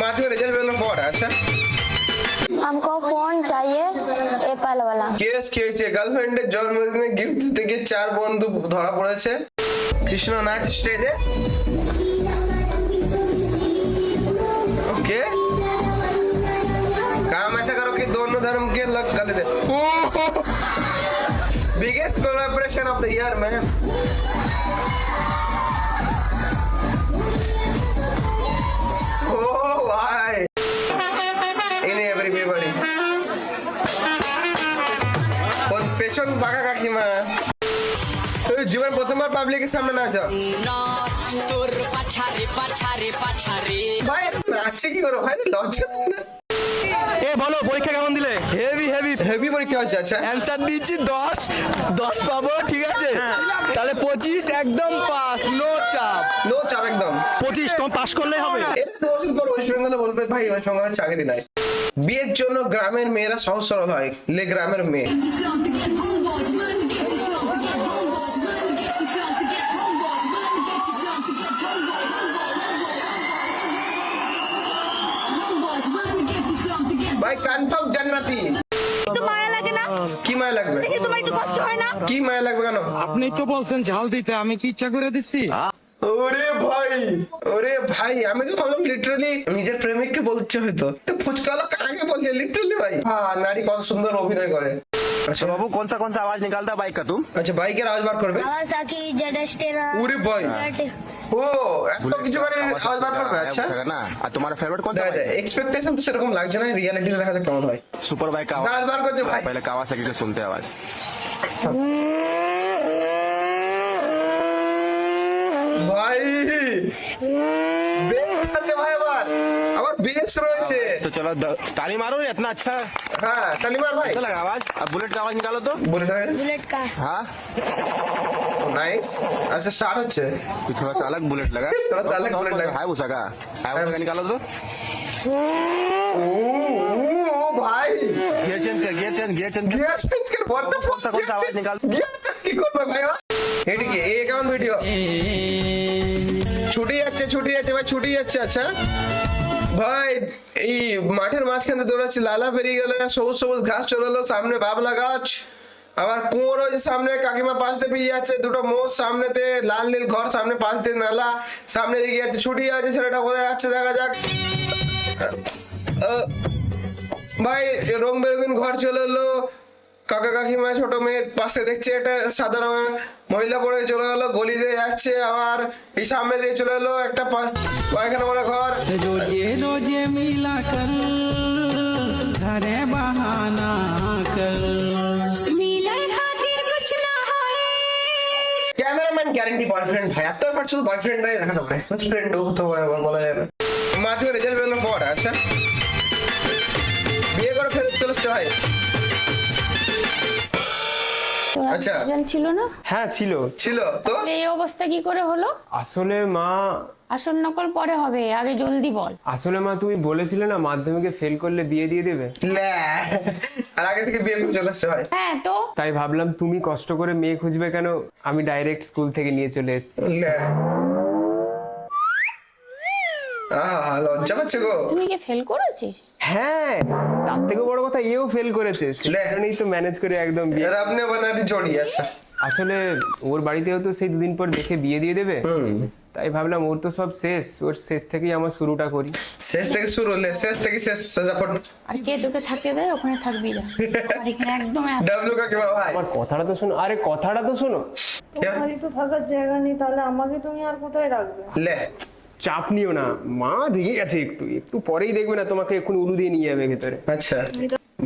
माध्यमिक रिजल्ट বেরোনোর পর আচ্ছা हमको फोन चाहिए एप्पल वाला কেস খেয়েছে গার্লফ্রেন্ডের জন্মদিনে গিফট দিতে গিয়ে চার বন্ধু ধরা পড়েছে কৃষ্ণ নাচ স্টেজে ओके काम ऐसा करो कि दोनों धर्म के लग गले दे biggest collaboration of the year man Oh, why? Everybody. ওর পেছন বাঁকা কাকিমা তুই জীবন প্রথমবার পাবলিকের সামনে নাচ তোর পাছারে পাছারে পাছারে ভাই নাচছে কি করো ভাই লজ্জা না এ বলো পরীক্ষা কেমন দিলে? হেভি হেভি হেভি পরীক্ষা হয়েছে আচ্ছা। অ্যান্সার দিয়েছি দশ দশ পাবো ঠিক আছে? তাহলে পঁচিশ একদম পাস নো চাপ। নো চাপ একদম। পঁচিশ তোমার পাশ করলেই হবে। এটা ওয়েস্ট বেঙ্গলে বলবে ভাই ওয়েস্ট বেঙ্গলে চাকরি নাই। বিয়ের জন্য গ্রামের মেয়েরা সহজ সরল হয় লে গ্রামের মেয়ে। কি মায়া লাগবে দেখে তোমার একটু কষ্ট হয় না কি মায়া লাগবে কেন আপনি তো বলছেন ঝাল দিতে আমি কি ইচ্ছা করে দিচ্ছি ওরে ভাই ওরে ভাই আমি তো ভাবলাম লিটারালি নিজের প্রেমিককে বলছে হয়তো তো ফুচকালো কাকে বলছে লিটারালি ভাই হ্যাঁ নারী কত সুন্দর অভিনয় করে আচ্ছা बाबू कौन सा कौन सा आवाज निकालता है बाइक का तुम আচ্ছা বাইকের আওয়াজ বার করবে कावासाकी जेडस्टेरा ওরে ভাই ও এত কিছু করে আওয়াজ বার করবে আচ্ছা ना और तुम्हारा फेवरेट कौन सा দেখা যায় এক্সপেকটেশন তো সেরকম লাগছে না রিয়ালিটিতে দেখা যাক কেমন হয় सुपर बाइक का আওয়াজ বার করছে ভাই पहले कावासाकी से सुनते हैं आवाज ভাই বেশ আছে ভাই আবার আবার বেশ রয়েছে तो चलो द- ताली मारो इतना अच्छा হ্যাঁ তালিমার ভাই अच्छा लगा आवाज अब बुलेट का आवाज निकालो तो বলে দেখা बुलेट का हाँ নাইস আচ্ছা স্টার্ট হচ্ছে कुछ थोड़ा सा अलग बुलेट लगा थोड़ा सा अलग बुलेट लगा। हाई भूसा का हाई भूसा का निकालो तो ও ও ভাই गियर चेंज कर gear change gear change gear change কর বড় তো कौन सा कौन सा आवाज निकाल গিয়ার চেঞ্জ কি করবে ভাই এটি কি এই কেমন ভিডিও ছুটি যাচ্ছে ছুটি যাচ্ছে ভাই ছুটি যাচ্ছে আচ্ছা ভাই এই মাঠের মাঝখানে দৌড়াচ্ছে লালা বেরিয়ে গেল সবুজ সবুজ ঘাস চলে এলো সামনে বাবলা গাছ আবার কুয়োর ওই সামনে কাকিমা পাশ দিয়ে পেয়ে যাচ্ছে, দুটো মোষ সামনেতে, লাল নীল ঘর সামনে পাশ দিয়ে নালা সামনে দিয়ে যাচ্ছে, ছুটি আছে, ছেলেটা কোথায় যাচ্ছে দেখা যাক। ভাই রং বেরঙিন ঘর চলে এলো। কাকা কাকিমা, ছোট মেয়ের পাশে দেখছে একটা সাদা রঙের মহিলা পড়ে চলে গেলো গলি দিয়ে যাচ্ছে আবার এই সামনে দিয়ে চলে এলো একটা পায়খানা বড় ঘর। মিলা কর ঘরে বাহানা গ্যারান্টি বয়ফ্রেন্ড ভাই। তো ব্যাপার শুধু বয়ফ্রেন্ডরাই তোমরা বেস্ট ফ্রেন্ড হতে আবার বলা যায় না। রেজাল্ট বেরোনোর পর আচ্ছা বিয়ে করে ফেরত চলে ভাই। আচ্ছা। রেজাল্ট ছিল না? হ্যাঁ ছিল। ছিল। তো? এই অবস্থা কি করে হলো? আসলে মা আসল নকল পরে হবে আগে জলদি বল। আসলে মা তুমি বলেছিলে না মাধ্যমিকে ফেল করলে বিয়ে দিয়ে দেবে? আর আগে থেকে বিয়ে করে চলে ভাই হ্যাঁ। তো? তাই ভাবলাম তুমি কষ্ট করে মেয়ে খুঁজবে কেন? আমি ডাইরেক্ট স্কুল থেকে নিয়ে চলে এসেছি। লজ্জা পাচ্ছে গো? তুমি কি ফেল করেছিস? হ্যাঁ তার থেকে বড় কথা এও ফেল করেছে সেই তো ম্যানেজ করে একদম বিয়ে। এর আপনি বানাদি জড়ি আচ্ছা। আসলে ওর বাড়িতেও তো সেই দুদিন পর দেখে বিয়ে দিয়ে দেবে। তাই ভাবলাম ওর তো সব শেষ ওর শেষ থেকেই আমার শুরুটা করি। শেষ থেকে শুরু হলে শেষ থেকে শেষ সোজা ফট। আর কে তোকে থাকতে দেয়? ওখানে থাকবি যা। আর এখানে একদম ডাবলু কাকিমা ভাই। আমার কথাটা তো শোনো আরে কথাটা তো শোনো। তোমারই তো থাকার জায়গা নেই তাহলে আমাকে তুমি আর কোথায় রাখবে? লে। চাপ নিও না মা রেগে গেছে একটু একটু পরেই দেখবে না তোমাকে এখন উলু দিয়ে নিয়ে যাবে ভেতরে আচ্ছা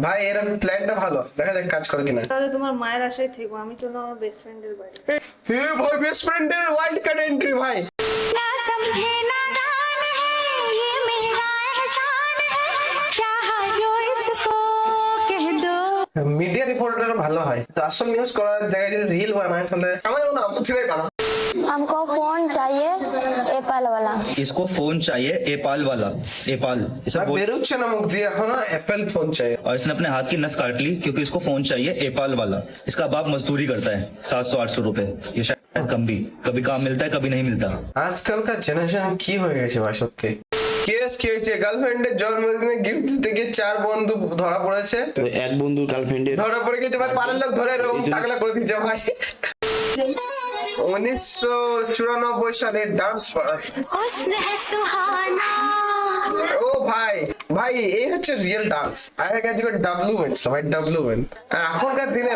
ভাই এর প্ল্যানটা ভালো দেখা যাক কাজ করে কিনা তাহলে তোমার মায়ের আশায় থেকো আমি চলো আমার বেস্ট ফ্রেন্ডের বাড়ি এ ভাই বেস্ট ফ্রেন্ডের ওয়াইল্ড কার্ড এন্ট্রি ভাই ना समझे नादान है ये मेरा एहसान है चाहो इसको कह दो মিডিয়া রিপোর্টার ভালো হয় তো আসল নিউজ করার জায়গায় যদি রিল বানায় তাহলে আমাদের না প্রতিটাই বানা हमको फोन चाहिए एप्पल वाला इसको फोन चाहिए एपाल वाला एपाल इसे আর बोल বেরোচ্ছে না মুখ দিয়ে এখনো অ্যাপেল ফোন চাই और इसने अपने हाथ की नस काट ली क्योंकि इसको फोन चाहिए एपाल वाला इसका बाप मजदूरी करता है सात सौ आठ सौ रुपए ये शायद कम भी कभी काम मिलता है कभी नहीं मिलता আজকালকার জেনারেশন কি হয়ে গেছে ভাই সত্যি কেস কি হয়েছে গার্লফ্রেন্ডের জন্মদিনে গিফট দিতে গিয়ে চার বন্ধু ধরা পড়েছে তো এক বন্ধুর গার্লফ্রেন্ডের ধরা পড়ে গেছে ভাই পাড়ার লোক ধরে এরকম টাকলা করে দিচ্ছে ভাই উনিশশো চুরানব্বই সালের ডান্স ও ভাই ভাই এই হচ্ছে রিয়েল ডান্স আগেকার যুগে ডাবলু মেন ছিল ভাই ডাবলু মেন আর এখনকার দিনে